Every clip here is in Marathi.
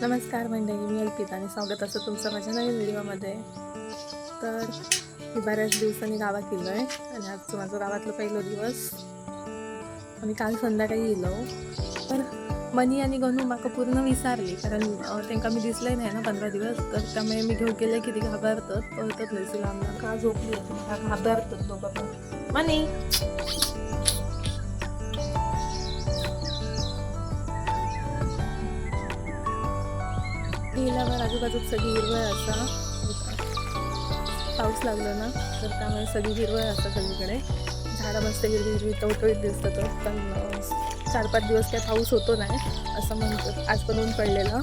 नमस्कार मंडळी मी अल्पिता आणि स्वागत असं तुमचं माझ्या नवीन व्हिडिओमध्ये. तर मी बऱ्याच दिवसांनी गावात गेलो आहे आणि आजचं माझं गावातलं पहिलं दिवस. आणि काल संध्याकाळी गेलो. तर मनी आणि गणू माका पूर्ण विसारली कारण त्यांना त्यांका मी दिसलंय नाही ना पंधरा दिवस. तर त्यामुळे मी घेऊन गेले की ती घाबरतात पळतच नाही लांबला का झोपली का घाबरतात दोघं पण. मनी! गेल्यावर आजूबाजूक सगळी हिरवळ असा. पाऊस लागला ना तर त्यामुळे सगळी हिरवळ असा सगळीकडे. झाडं मस्त हिरवी हिरवी टवटवीत दिसतात हो. पण चार पाच दिवस काय पाऊस होतो नाही असं म्हणतो आज पण ऊन पडलेलं.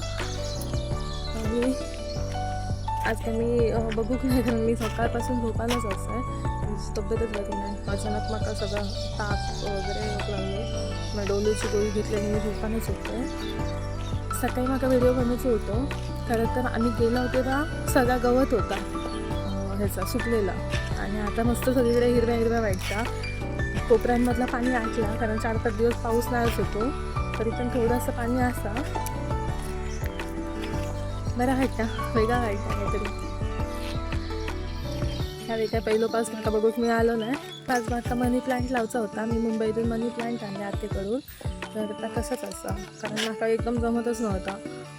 आणि आज काय मी बघू की नाही कारण मी सकाळपासून झोपायलाच असं आहे तब्येतच बरी नाही. अचानक मला सगळं ताप वगैरे लागले. मग डोलीची गोळी घेतली आणि मी झोपानच होते. सकाळी माझा व्हिडिओ बनवायचं होतं. खरं तर आम्ही गेलो होतो तेव्हा सगळा गवत होता ह्याचा सुकलेला. आणि आता मस्त सगळीकडे हिरव्या हिरव्या वाटता कोपऱ्यांमधला पाणी आटला कारण चार पाच दिवस पाऊस नाहीच होतो. तरी पण थोडंसं पाणी असा. बरं वाटता वेगळा वाटता काहीतरी. ह्यावेळी काय पहिलं पास बघूक मिळालो नाही. पाच माका मनी प्लांट लावचा होता. मी मुंबईतून मनी प्लांट आणले आतेकडून तर आता असा कारण नाका एकदम जमतच नव्हता.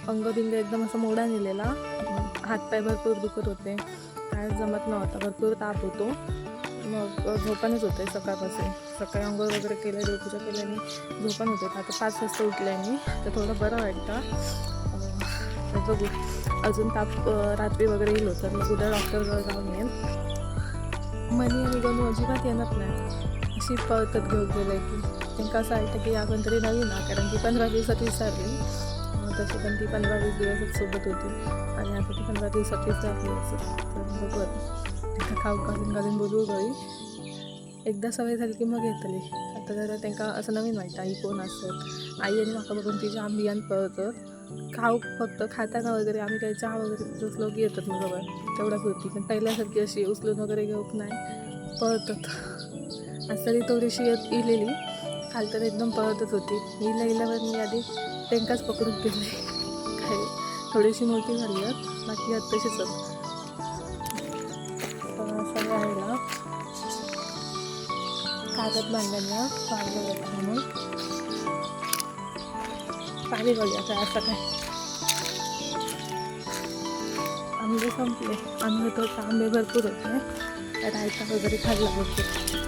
अंगबिंग एकदम असा मोडा नेलेला. हातपाय भरपूर दुखत होते. काय जमत नव्हता. भरपूर ताप होतो. मग झोपानच होते सकाळपासून. सकाळी अंघोळ वगैरे केलं देवपूजा केल्याने झोपान होते. आता पाच वाजता उठल्याने तर थोडं बरं वाटतं. बघू. अजून ताप रात्री वगैरे येईल होतं. मग उद्या डॉक्टरजवळ जाऊन येईल मनी आणि गणू अजिबात येणार नाही. अशी पळतत घेऊन गेलं की. त्यांना असं वाटतं की आपण तरी नवीन ना कारण ती पंधरा दिवसात विसरली तशी पण ती पंधरा वीस दिवसच सोबत होती. आणि आता ती पंधरा दिवसात विसरली असं. तर बघू तिथं खाऊ घालून घालून बोलू गई एकदा सवय झाली की मग येतली. आता जरा त्यांना असं नवीन वाटतं आई कोण असत आई आणि माका बघून तिच्या आंबियान पळतात. खाऊ फक्त खाता का वगैरे आम्ही काही चहा वगैरे लोक येतात मग जवळ तेवढ्या होती. पण पहिल्यासारखी अशी उचलून वगैरे घेऊक नाही. पळतात. आज तरी थोडीशी येत इलेली. खाल तर एकदम पळतच होती. इला इल्यावर मी आधी त्यांकाच पकडून गेले काय थोडीशी मोठी झाली आहेत बाकी आत तशीच आहेत कागद बांधायला पाहिलं जातं म्हणून पाणी बघूया काय असं काय. आंबे संपले. आंबे तर आंबे भरपूर होते. रायता वगैरे खाल्ला भरपूर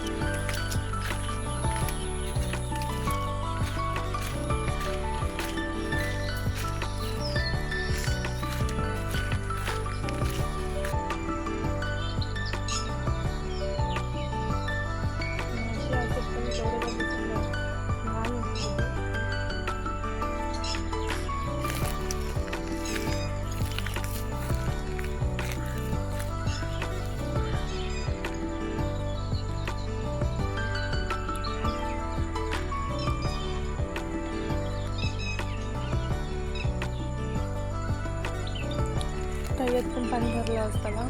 पाणी भरलं असताना.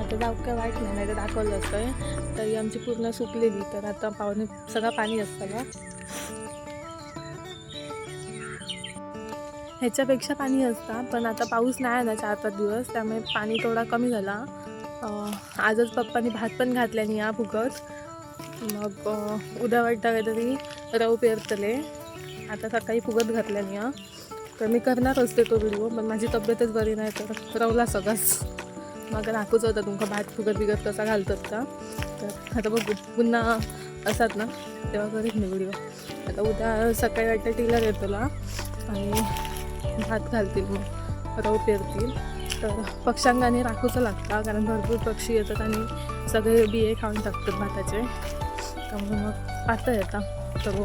आता जाऊ काय वाईट नाही नाही तर दाखवलं असतं तरी आमची पूर्ण सुकलेली तर आता पाहुणे सगळं पाणी असतं ना ह्याच्यापेक्षा पाणी असतं पण आता पाऊस नाही आहे ना चार पाच दिवस त्यामुळे पाणी थोडा कमी झाला. आजच पप्पानी भात पण घातल्याने या फुकट. मग उद्या वाटतं काहीतरी रव पेरतले. आता सकाळी फुगत घातल्याने या तर मी करणार असते तो व्हिडिओ पण माझी तब्येतच बरी नाही तर रवला सगळंच. मग दाखवच होता तुमका भात फुगत बिगत कसा घालतात का? तर आता बघू. पुन्हा असतात ना तेव्हा करीत मी व्हिडिओ आता उद्या सकाळी वाटतं टीलर येतो तुला आणि भात घालतील मग रव पेरतील. तर पक्ष्यांगाने राखूचं लागतं कारण भरपूर पक्षी येतात आणि सगळे बिये खाऊन टाकतात भाताचे. त्यामुळे मग पातळ येतात सर्व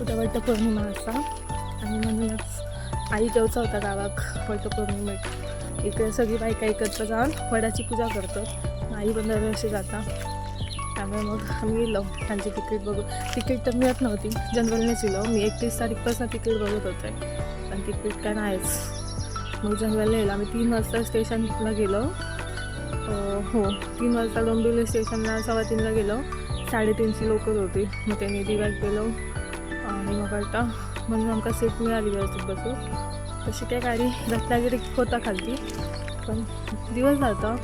उद्या वट पौर्णिमा असा आणि म्हणूनच आई देवचा होता गावाक वट पौर्णिमेत इकडे सगळी बायका एकत्र जाऊन वडाची पूजा करतो आई पण दरवर्षी जाता. त्यामुळे मग आम्ही गेलो. त्यांची तिकीट बघू. तिकीट तर मिळत नव्हती. जनरलनेच गेलो. मी एकतीस तारीखपासून तिकीट बघत होते. पण तिकीट काय नाहीच. मग जनरलने गेलो. आम्ही तीन वाजता स्टेशनला गेलो. हो. तीन वाजता डोंबिवली स्टेशनला सव्वा तीनला गेलो. साडेतीनशे लोकच होती. मग त्यांनी दिव्यात गेलो. आणि मग आता म्हणून आमकां सीट मिळाली व्यवस्थित बसून. तशी काय गाडी रत्नागिरी होता खालती. पण दिवस जाता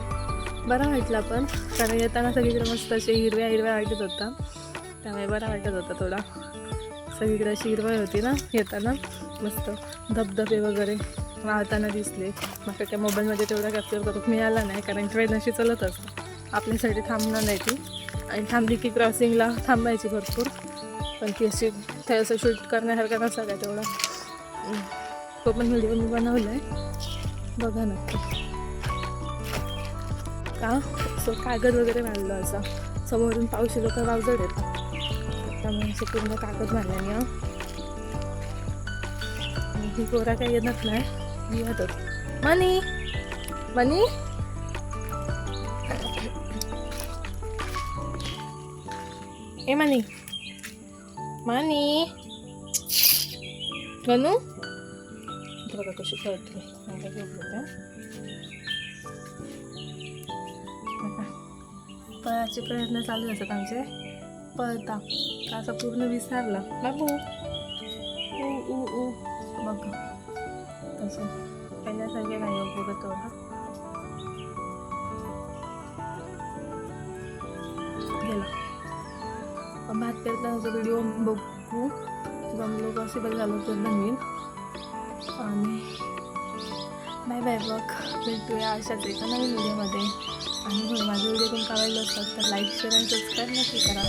बरा वाटला पण. कारण येताना सगळीकडे मस्त असे हिरव्या हिरव्या वाटत होता. त्यामुळे बरा वाटत होता थोडा. सगळीकडे अशी हिरवळ होती ना येताना. मस्त धबधबे वगैरे वाहताना दिसले. मग त्या मोबाईलमध्ये तेवढा कॅप्चर करून मिळाला नाही. कारण ट्रेन अशी चालत असते आपल्यासाठी थांबणार नाही ती. आणि थांबली की क्रॉसिंगला थांबायची भरपूर. पण ती अशी ते असं शूट करण्यासारखं नसा काय तेवढा. तो पण व्हिडिओ मी बनवला आहे बघा नक्की. का? सो कागद वगैरे मारलं असा. समोरून पावशी लोक वावजड येतात त्यामुळे असं पूर्ण कागद मारल्याने आणि ही. गोरा काही येणार नाही. येतच मनी! मनी! A money! मनी इथं बघा कशी. बघा. पळाचे प्रयत्न चालू असतात आमचे पळता असं पूर्ण विसरला बाबू ऊ ऊ ऊ बघ तसं पहिल्यासारखे नाही बघत तेवढा गेला भात पेरतानाचा व्हिडिओ बघू. जमलो पॉसिबल झालं तर नवीन. आणि बाय बाय बघ भेटूया अशाच एका नवीन व्हिडिओमध्ये आणि हो माझे व्हिडिओ पण आवडले असतात तर लाईक शेअर आणि सबस्क्राईब नक्की करा.